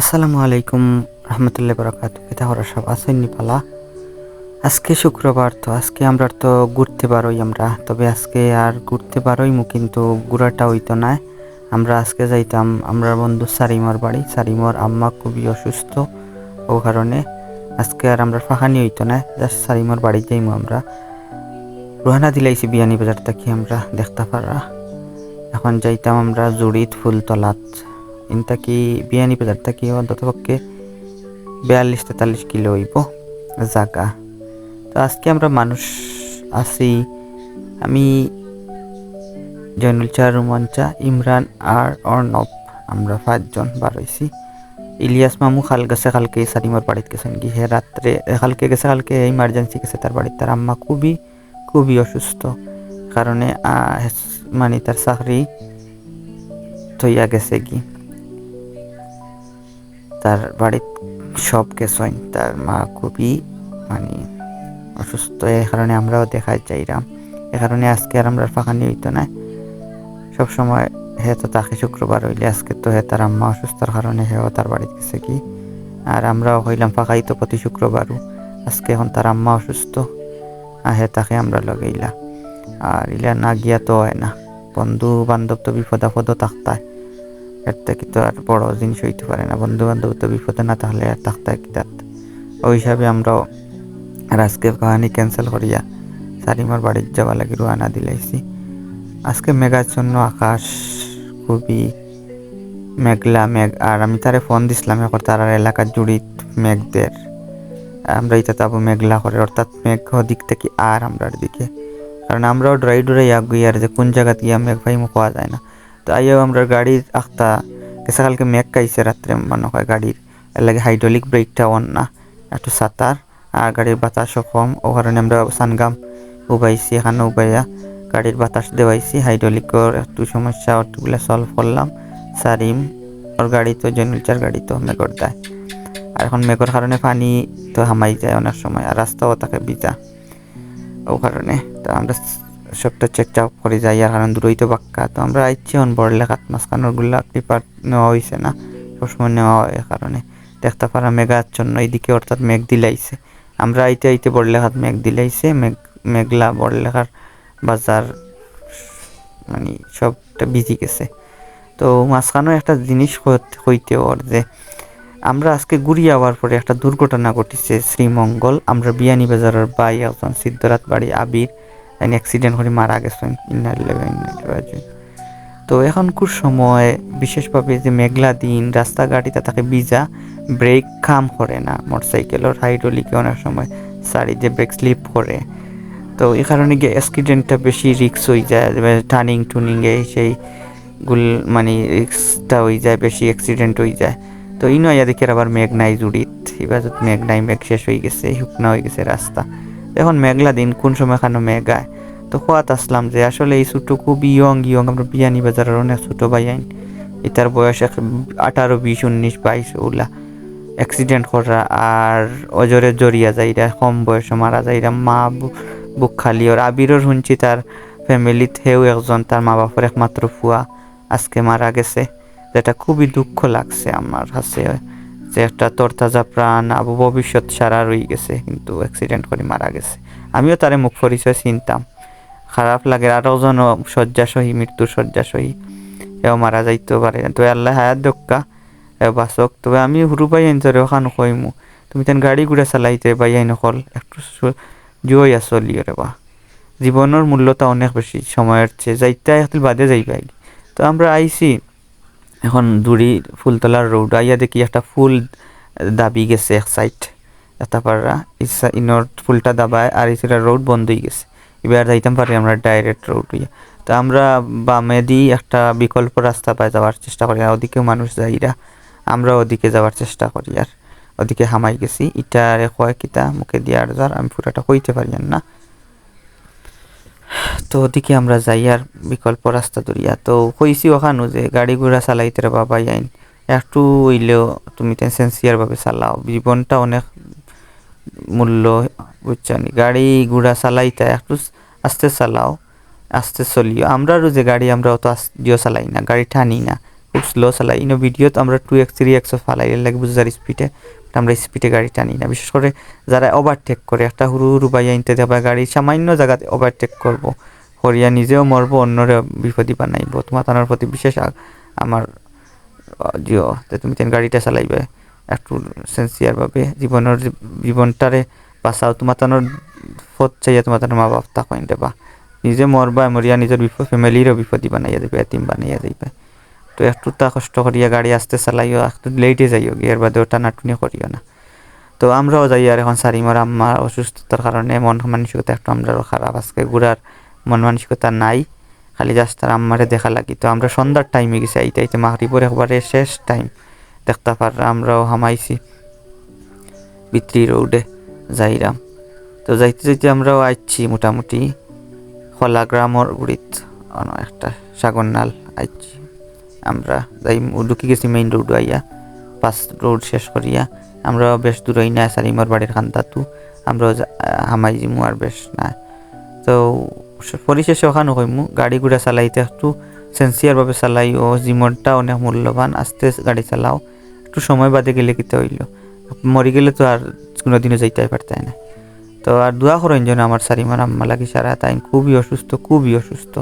আসসালামু আলাইকুম রহমতুল্লাহ বরকাত পিতা হরা সব আছেন পালা আজকে শুক্রবার, তো আজকে আমরা তো ঘুরতে পারোই আমরা। তবে আজকে আর ঘুরতে পারোই মু কিন্তু ঘুরাটা হইতো না। আমরা আজকে যাইতাম আমরা বন্ধু সারিমর বাড়ি। সারিমর আম্মা খুবই অসুস্থ ও কারণে আজকে আর আমরা ফাঁকানি হইতো না। জাস্ট সারিমর বাড়ি যাইমু আমরা। রোহানা দিলাইছি বিয়ানি বাজার থেকে আমরা দেখতে পারা। এখন যাইতাম আমরা জুড়িত ফুলতলাত। ইনটা কি বিয়ানি বাজার থেকে অন্তত পক্ষে বিয়াল্লিশ তেতাল্লিশ কিলো হইব জাগা তো আজকে আমরা মানুষ আছি আমি জয়নুল চা রুমান চা ইমরান আর অর্ণব আমরা পাঁচজন বার ইলিয়াস মামু খাল গেছে কালকে সারিমার বাড়িতে গেছেন কি হে রাত্রে কালকে গেছে কালকে ইমার্জেন্সি গেছে তার বাড়িতে তার আম্মা খুবই খুবই অসুস্থ কারণে মানে তার চাকরি থইয়া গেছে কি তার বাড়িত সব গেছেন তার মা খুবই মানে অসুস্থ। এই কারণে আমরাও দেখাই চাইলাম এ কারণে আজকে আর আমরা ফাঁকানি হইতো না। সবসময় হে তো তাকে শুক্রবার হইলে, আজকে তো হে তার আম্মা অসুস্থর কারণে হেও তার বাড়িতে গেছে কি? আর আমরাও হইলাম ফাঁকাই তো প্রতি শুক্রবারও। আজকে এখন তার আম্মা অসুস্থ। আর হে তাকে আমরা লগাইলা। আর ইলা না গিয়া তো হয় না। বন্ধু বান্ধব তো বিপদ আপদও থাকতায়। এর থেকে তো আর বড় জিনিস হইতে পারে না। বন্ধু বান্ধব তো বিপদে না, তাহলে আর থাকতায় কি তাত ওই হিসাবে আমরাও আজকে কাহানি ক্যান্সেল করিয়া সারিমার বাড়ির যাওয়া লাগে রোয়ানা দিলাইছি। আজকে মেঘাচ্ছন্ন আকাশ খুবই মেঘলা মেঘ, আর আমি তারে ফোন দিছিলাম, এখন তার এলাকার জুড়িত মেঘদের। আমরা এটা তাবো মেঘলা করে, অর্থাৎ মেঘ দিক থেকে আর আমরার দিকে। কারণ আমরাও ড্রাই ড্রাই আগুই আর যে কোন জায়গা গিয়া মেঘ ভাই মুখ পাওয়া যায় না। তো আইও আমরা গাড়ির আখতা গেছে, কালকে মেঘ কাইছে রাত্রে মনে হয় গাড়ির। এর লাগে হাইড্রোলিক ব্রেকটা অন না, একটু সাঁতার আর গাড়ির বাতাসও কম। ও কারণে আমরা সানগাম উবাইছি, এখানে উবাইয়া গাড়ির বাতাস দেওয়াইছি। হাইড্রোলিকর একটু সমস্যা ওগুলো সলভ করলাম। সারিম, ওর গাড়ি তো জেনুলচার গাড়ি তো মেঘর দেয়। আর এখন মেঘর কারণে পানি তো হামাই যায় অনেক সময়, আর রাস্তাও তাকে ভিজা। ও কারণে তো আমরা সবটা চেক চাপ করে যাই, আর কারণ দূরই তো বাক্কা তো আমরা আইছি অন বড় লেখাত মাঝখানোরগুলা ক্লিপার নেওয়া হয়েছে না, সবসময় নেওয়া হয় কারণে। দেখতে পারা মেঘাচ্ছন্ন এইদিকে অর্থাৎ মেঘ দিলাইছে। আমরা আইতে আইতে বড় লেখাত মেঘ দিলাইছে, মেঘ, মেঘলা বড় লেখার বাজার মানে সবটা বিজি গেছে। তো মাঝখানেও একটা জিনিস হইতে- ওর যে, আমরা আজকে ঘুরিয়ে আওয়ার পরে একটা দুর্ঘটনা ঘটিছে শ্রীমঙ্গল। আমরা বিয়ানি বাজারের বাই একজন সিদ্ধরাত বাড়ি আবির অ্যাক্সিডেন্ট করে মারা গেছেন। তো এখনকার সময়, বিশেষভাবে যে মেঘলা দিন রাস্তাঘাটিতে তাকে ভিজা, ব্রেক কাম করে না মোটরসাইকেলের হাইড্রোলিকে অনেক সময় সারি যে ব্রেক স্লিপ করে। তো এই কারণে গিয়ে অ্যাক্সিডেন্টটা বেশি রিক্স হয়ে যায় টার্নিং টুনিংয়ে সেই গুল মানে রিক্সটা হয়ে যায়, বেশি অ্যাক্সিডেন্ট হয়ে যায়। তো নয় এদিকে আবার মেঘ নাই জুড়িত এবার মেঘ নাই মেঘ শেষ হয়ে গেছে, শুকনা হয়ে গেছে রাস্তা। এখন মেঘলা দিন, কোন সময় খানো মেঘ আয়। তো খোয়াত আসলাম যে আসলে এই ছোটো খুব ইয়ং ইয়ং আমরা বিয়ানি বাজারের অনেক ছোটো ভাই আইন। এটার বয়স আঠারো, বিশ, উনিশ, বাইশ ওগুলা অ্যাক্সিডেন্ট করা আর অজরে জড়িয়া যাইরা, কম বয়সে মারা যাইরা, মা বু- বুক খালি। ওর আবিরও শুনছি তার ফ্যামিলিত হেও একজন, তার মা বাপের একমাত্র ফুয়া আজকে মারা গেছে। যেটা খুবই দুঃখ লাগছে আমার কাছে। যে একটা তরতাজা প্রাণ আবু ভবিষ্যৎ সারা রয়ে গেছে, কিন্তু অ্যাক্সিডেন্ট করে মারা গেছে। আমিও তারে মুখ পরিচয় চিনতাম। খারাপ লাগে আরও জন শয্যাসহী, মৃত্যুর শয্যাসহী। এও মারা যাইতে পারে তো আল্লাহ হায়াত দক্কা এ বাসক তবে আমি হুরু পাই আইন তোরে ওখানে কইমু তুমি তেন গাড়ি ঘুরে চালাইতে পাই আইন অকল একটু জুই আসলিও রে বা। জীবনের মূল্যটা অনেক বেশি সময়ের চেয়ে যাইতে বাদে যাইবাই। তো আমরা আইছি। এখন দূরি ফুলতলার রোড আইয়া দেখি একটা ফুল দাবি গেছে এক সাইড এটা পারা ইসা ইনর ফুলটা দাবায় আর ইসিরা রোড বন্ধ হয়ে গেছে। এবার যাইতাম পারি আমরা ডাইরেক্ট রোড হইয়া তো আমরা বামে দিয়ে একটা বিকল্প রাস্তা পায় যাওয়ার চেষ্টা করি, আর ওদিকেও মানুষ যাইরা, আমরা ওদিকে যাওয়ার চেষ্টা করি আর। ওদিকে হামাই গেছি ইটা কয় কিতা, মুখে দিয়ে আর যার, আমি পুরাটা কইতে পারি না। তো ওদিকে আমরা যাই আর বিকল্প রাস্তা ধরিয়া। তো কইছি ওখানো যে গাড়ি ঘোড়া চালাইতে বাবা আইন একটু হইলেও তুমি সেন্সিয়ার সেন্সিয়ারভাবে চালাও। জীবনটা অনেক মূল্য বুঝছানি গাড়ি ঘোড়া চালাইতে একটু আস্তে চালাও, আস্তে চলিও। আমরারও যে গাড়ি আমরা অত আস্তেও চালাই না, গাড়ি টানি না। খুব স্লো চালাই। ইনো ভিডিওত আমরা টু এক্স থ্রি এক্সও ফালাই লাগে বুঝার স্পিডে আমরা স্পিডে গাড়ি টানি না। বিশেষ করে যারা ওভারটেক করে, একটা হুরু হুরু বাইয়া ইনতে দেবা গাড়ি সামান্য জায়গাতে ওভারটেক করব, হরিয়া নিজেও মরব, অন্যরে বিপদী বানাইব। তোমার তানোর প্রতি বিশেষ আমার জিও তুমি তেন গাড়িটা চালাইবে, একটু সেন্সিয়ারভাবে জীবনের জীবনটারে বাঁচাও। তোমার তানোর ফত চাইয়া তোমার তানোর মা বাপ তাকইন দেবা। নিজে মরবা, মরিয়া নিজের বিপদ ফ্যামিলিরও বিপদী বানাইয়া দেবে, এতিম বানাইয়া যাইবে তো একটু তা কষ্ট করিয়া গাড়ি আসতে চালাইও, একটু লেটে যাইও গিয়ার বাদেও টানাটুনি করিও না। তো আমরাও যাই আর এখন সারিমার আম্মার অসুস্থতার কারণে মন মানসিকতা একটু আমরাও খারাপ। আজকে ঘুরার মন মানসিকতা নাই, খালি তার আম্মারে দেখা লাগি। তো আমরা সন্ধ্যার টাইমে গেছি, আইতে আইতে মাহরিপুর একবারে শেষ টাইম দেখতে পার, আমরাও হামাইছি বিত্রি রোডে যাইরাম। তো যাইতে যাইতে আমরাও আইছি মোটামুটি, খোলা গ্রামর গুড়িত একটা সাগরনাল আইছি। আমরা যাই ঢুকি গেছি মেইন রোড আইয়া পাঁচ রোড শেষ করিয়া, আমরা বেশ দূর হই না, সারিমর বাড়ির খান্তাতু আমরা হামাই জিমু আর বেশ না। তো পরিশেষে ওখানে হইমু, গাড়ি ঘোড়া চালাইতে একটু সেন্সিয়ারভাবে চালাই, ও জীবনটা অনেক মূল্যবান, আস্তে গাড়ি চালাও, একটু সময় বাদে গেলে কিতে হইল? মরি গেলে তো আর কোনোদিনও যাইতে পারতাই না। তো আর দোয়া করেন যেন আমার সারিমার আম্মা লাগি সারা, তাই খুবই অসুস্থ খুবই অসুস্থ।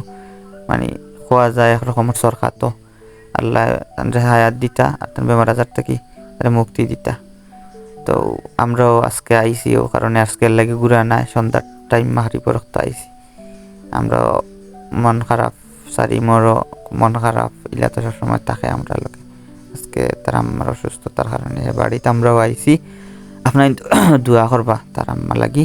মানে খোয়া যায় একরকমের সরকার তো আল্লাহ হায়াত দিতা আর তার বেমার আজার থেকে তারে মুক্তি দিতা। তো আমরাও আজকে আইসি ও কারণে আজকে লাগে ঘুরা নাই, সন্ধ্যার টাইম মাহারি পরক্ত আইসি আমরা মন খারাপ, সারি মোরও মন খারাপ ইলা তো সবসময় থাকে আমরা লোকে আজকে তার আমার অসুস্থতার কারণে বাড়িতে আমরাও আইসি আপনার দোয়া করবা তার আম্মা লাগি।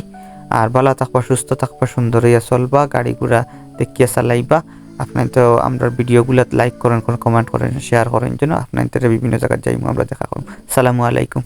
আর ভালো থাকবা, সুস্থ থাকবা, সুন্দর চলবা, গাড়ি ঘোড়া দেখিয়া চালাইবা। আপনার তো আমরা ভিডিওগুলো লাইক করেন কমেন্ট করেন শেয়ার করেন যেন আপনার বিভিন্ন জায়গায় যাইমু, আমরা দেখা করুন সালামু আলাইকুম।